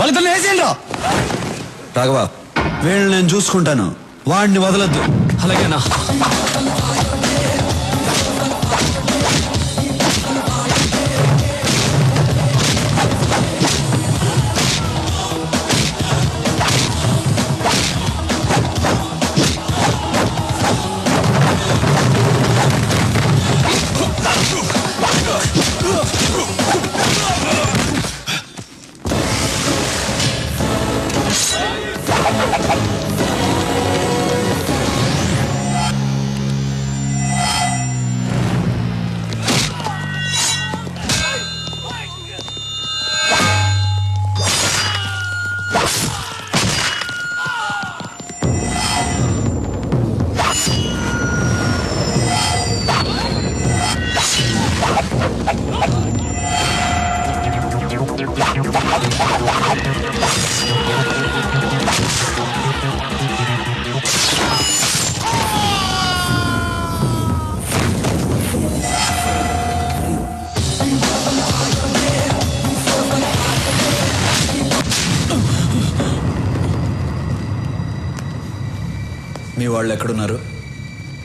వాళ్ళతో వేసేయండి. రాఘవ వీళ్ళని నేను చూసుకుంటాను. వాడిని వదలొద్దు. అలాగేనా? మీ వాళ్ళు ఎక్కడున్నారు?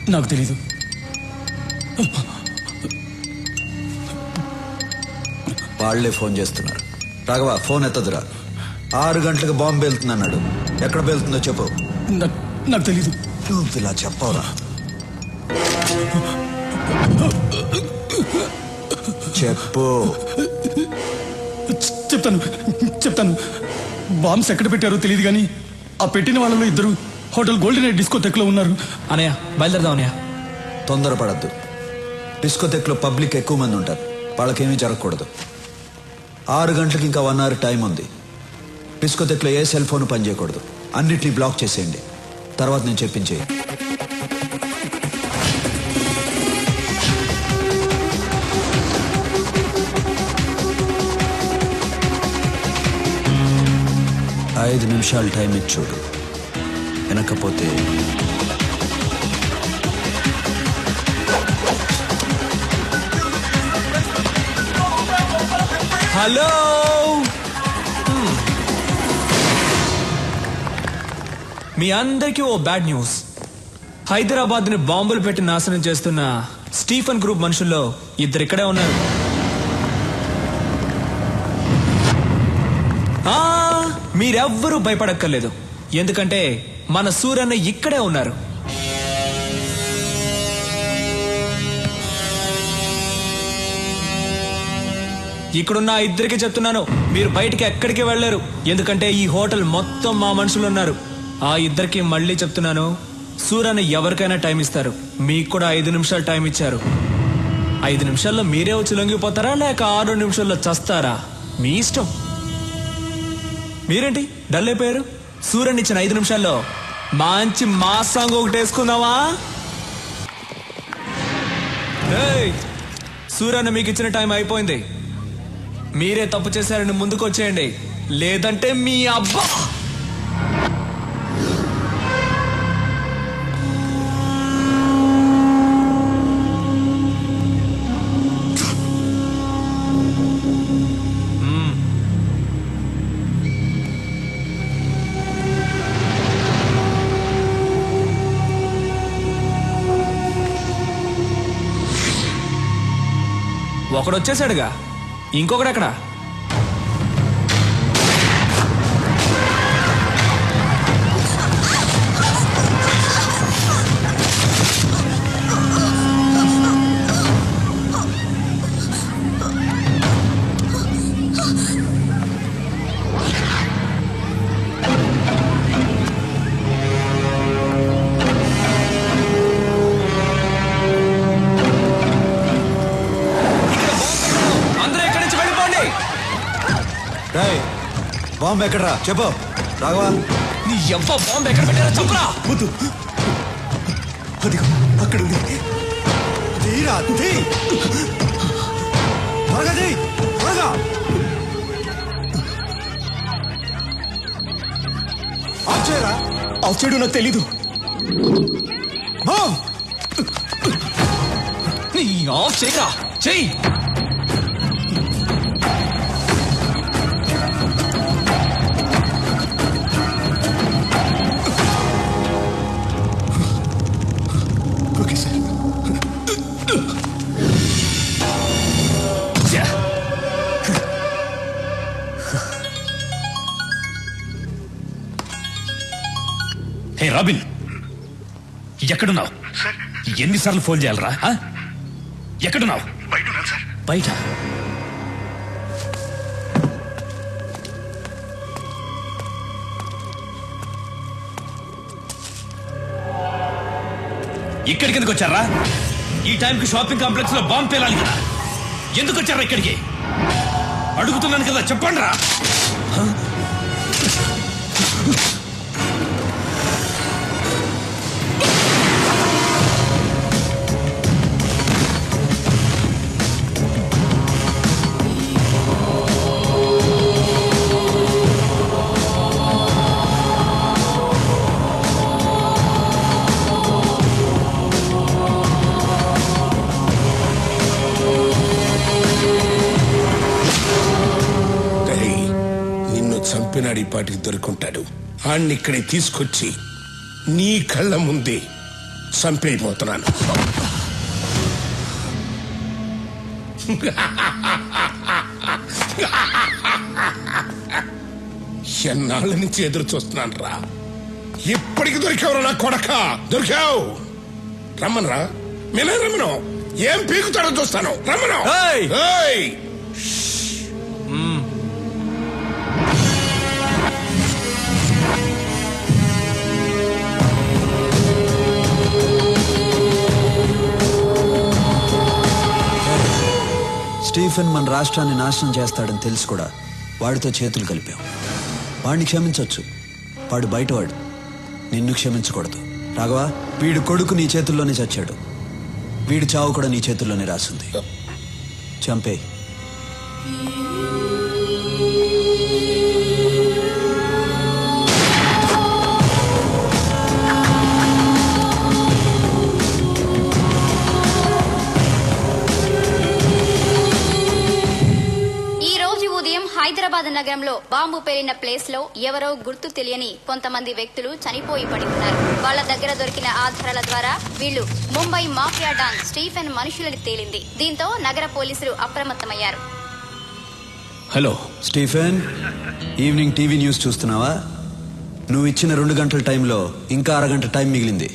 నాకు తెలీదు. వాళ్ళే ఫోన్ చేస్తున్నారు. రాఘవ ఫోన్ ఎత్తదురా. ఆరు గంటలకు బాంబు వెళ్తుందన్నాడు ఎక్కడ వెళ్తుందో చెప్పు. నాకు తెలీదు. నువ్వు ఇలా చెప్పవరా. చెప్పు. చెప్తాను. చెప్తాను. బాంబ్స్ ఎక్కడ పెట్టారో తెలియదు కానీ ఆ పెట్టిన వాళ్ళలో ఇద్దరు హోటల్ గోల్డెన్ డిస్కో తెక్లో ఉన్నారు. అనయ్య బయలుదేరదాం అనయ్య. తొందరపడద్దు. డిస్కో తెక్లో పబ్లిక్ ఎక్కువ మంది ఉంటారు. వాళ్ళకేమీ జరగకూడదు. ఆరు గంటలకు ఇంకా వన్ అవర్ టైం ఉంది. డిస్కో తెక్లో ఏ సెల్ ఫోన్ పనిచేయకూడదు. అన్నిటినీ బ్లాక్ చేసేయండి. తర్వాత నేను చెప్పించేయి ఐదు నిమిషాలు టైం ఇచ్చి చూడు. వినకపోతే హలో! మీ అందరికీ ఓ బ్యాడ్ న్యూస్. హైదరాబాద్ని బాంబులు పెట్టి నాశనం చేస్తున్న స్టీఫన్ గ్రూప్ మనుషుల్లో ఇద్దరు ఇక్కడే ఉన్నారు. ఆ, మీరెవ్వరూ భయపడక్కర్లేదు. ఎందుకంటే మన సూర్యన్న ఇక్కడే ఉన్నారు. ఇక్కడున్న ఇద్దరికి చెప్తున్నాను మీరు బయటికి ఎక్కడికి వెళ్ళలేరు ఎందుకంటే ఈ హోటల్ మొత్తం మా మనుషులు ఉన్నారు. ఆ ఇద్దరికి మళ్ళీ చెప్తున్నాను సూర్యన్న ఎవరికైనా టైం ఇస్తారు. మీకు కూడా ఐదు నిమిషాలు టైం ఇచ్చారు. ఐదు నిమిషాల్లో మీరే వచ్చి లొంగిపోతారా లేక ఆరు నిమిషాల్లో చస్తారా? మీ ఇష్టం. మీరేంటి? డల్ అయిపోయారు? సూర్యన్ ఇచ్చిన ఐదు నిమిషాల్లో మంచి మా సాంగ్ ఒకటి వేసుకుందామా? ఏయ్, సూర్యన్న మీకు ఇచ్చిన టైం అయిపోయింది. మీరే తప్పు చేశారని ముందుకు వచ్చేయండి లేదంటే మీ అబ్బా! ఒకడు వచ్చేసాడుగా. ఇంకొకడు బాంబు ఎక్కడరా? చెప్పు. రాఘవా. నీ ఎవ్వ బాంబు ఎక్కడ పెట్టారో చెప్పురా? వద్దు. అదిగో అక్కడ ఉంది తీరా తీ త్వరగా తీ త్వరగా. ఆఫ్ చేయరా ఆఫ్ చేయడం నాకు తెలీదు. నీ ఆఫ్ చేయరా చెయ్యి. రాబిన్. ఎక్కడున్నావు? ఎన్నిసార్లు ఫోన్ చేయాలరా? ఎక్కడున్నావు? బయట. ఇక్కడికి ఎందుకు వచ్చారా? ఈ టైంకి షాపింగ్ కాంప్లెక్స్లో బాంబు పేలాలి కదా. ఎందుకు వచ్చారా ఇక్కడికి? అడుగుతున్నాను కదా చెప్పండి రా చంపినాడు ఈ పాటికి దొరుకుంటాడు. ఆణ్ణి ఇక్కడే తీసుకొచ్చి నీ కళ్ళ ముందే చంపైపోతున్నాను ఎన్నాళ్ళ నుంచి ఎదురు చూస్తున్నాను రా ఇప్పటికి దొరికావు నా కొడక. దొరికావు. రమ్మనరా. నేనే రమ్మను. ఏం పీకుతాడో చూస్తాను. రమ్మను. స్టీఫెన్ మన రాష్ట్రాన్ని నాశనం చేస్తాడని తెలుసు కూడా. వాడితో చేతులు కలిపాం. వాడిని క్షమించవచ్చు వాడు బయటవాడు. నిన్ను క్షమించకూడదు. రాఘవా వీడు కొడుకు నీ చేతుల్లోనే చచ్చాడు. వీడి చావు కూడా నీ చేతుల్లోనే రాసింది. చంపే నగరంలో బాంబు పేలిన ప్లేస్లో ఎవరో గుర్తు తెలియని కొంతమంది వ్యక్తులు చనిపోయి పడి ఉన్నారు వాళ్ళ దగ్గర దొరికిన ఆధారాల ద్వారా వీళ్ళు ముంబై మాఫియా డాన్ స్టీఫెన్ మనుషులని తేలింది. దీంతో నగర పోలీసులు అప్రమత్తమయ్యారు. Hello Stephen? Evening TV news చూస్తున్నావా? నువ్వు ఇచ్చిన రెండు గంటల టైంలో ఇంకా అరగంట టైం మిగిలింది.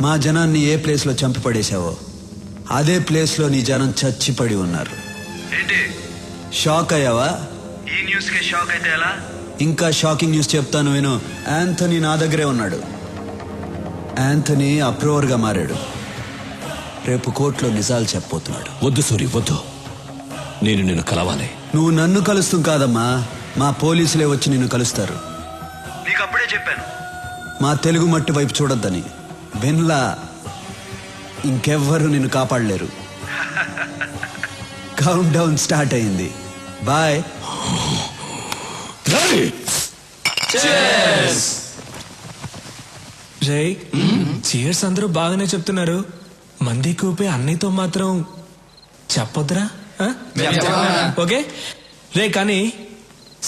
మా జనాన్ని ఏ ప్లేస్లో చంపి పడేశావో అదే ప్లేస్లో నీ జనం చచ్చిపడి ఉన్నారు. ఏంటి? షాక్ అయ్యావా ఈ న్యూస్కి షాక్ అయితే ఎలా? ఇంకా షాకింగ్ న్యూస్ చెప్తాను విను. యాంథనీ నా దగ్గరే ఉన్నాడు. యాంథనీ అప్రూవర్గా మారాడు. రేపు కోర్టులో నిజాలు చెప్పబోతున్నాడు. వద్దు సూరి వద్దు. నేను నిన్ను కలవాలి. నువ్వు నన్ను కలుస్తూ కాదమ్మా. మా పోలీసులే వచ్చి నిన్ను కలుస్తారు. నీకు అప్పుడే చెప్పాను. మా తెలుగు మట్టి వైపు చూడొద్దని. బెన్లా ఇంకెవ్వరు నిన్ను కాపాడలేరు. కౌంట్ డౌన్ స్టార్ట్ అయింది. బాయ్ రే చీర్స్ అందరూ బాగానే చెప్తున్నారు. మంది కూపే అన్నయ్యతో మాత్రం చెప్పొద్దురా ఆ? ఓకే? రే కానీ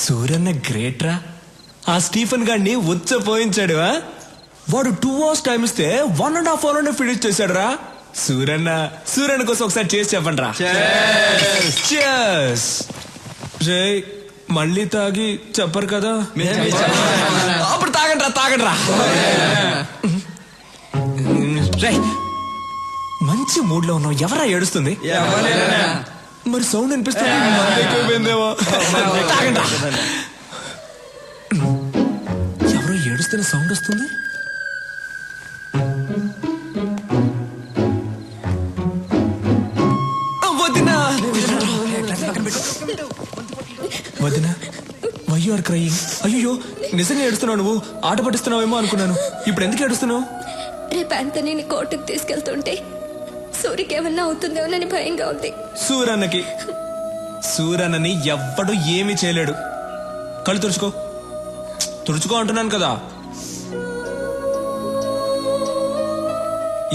సూర్యన్న గ్రేట్ రా ఆ స్టీఫెన్ గాడిని ఉచ్చపోయించాడు ఆ? వాడు టూ అవర్స్ టైం ఇస్తే వన్ అండ్ హాఫ్ అవర్లోనే ఫినిష్ చేశాడు రా సూర్యన్న సూర్యన్న కోసం ఒకసారి చేసి చెప్పండి రా Cheers. రే మళ్ళీ తాగి చెప్పరు కదా? అప్పుడు తాగండి రా తాగండి రా మంచి మూడ్లో ఉన్నావు. ఎవరా ఏడుస్తుంది? మరి సౌండ్ అనిపిస్తుంది. ఎవరో ఏడుస్తున్న సౌండ్ వస్తుంది? Are crying. అయ్యో నిజంగా ఏడుస్తున్నావు నువ్వు? ఆట పట్టిస్తున్నావేమో అనుకున్నాను. ఇప్పుడు ఎందుకు ఏడుస్తున్నావు? రేపు ఆంటనీని కోర్టుకు తీసుకెళ్తుంటే సూరికి ఏమన్నా అవుతుందేమోనని భయంగా ఉంది. సూరన్నకి. సూరన్నని ఎవ్వడు ఏమీ చేయలేడు. కళ్ళు తుడుచుకో. తుడుచుకో అంటున్నాను కదా.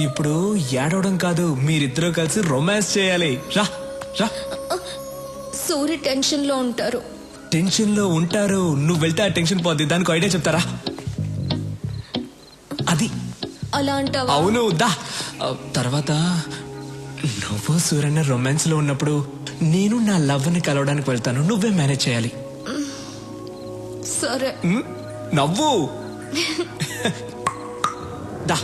ఇప్పుడు ఏడవడం కాదు మీరిద్దరూ కలిసి రొమాన్స్ చేయాలి. రా రా. సూరి టెన్షన్లో ఉంటారు. టెన్షన్లో ఉంటారు నువ్వు వెళ్తే ఆ టెన్షన్ పోద్ది. దానికి ఐడియా చెప్తారా? అది. అలా అంటావా అవును దా. తర్వాత నువ్వు సూర్యన్న రొమాన్స్లో ఉన్నప్పుడు నేను నా లవ్ని కలవడానికి వెళ్తాను. నువ్వే మేనేజ్ చేయాలి. సరే. నవ్వు. దా.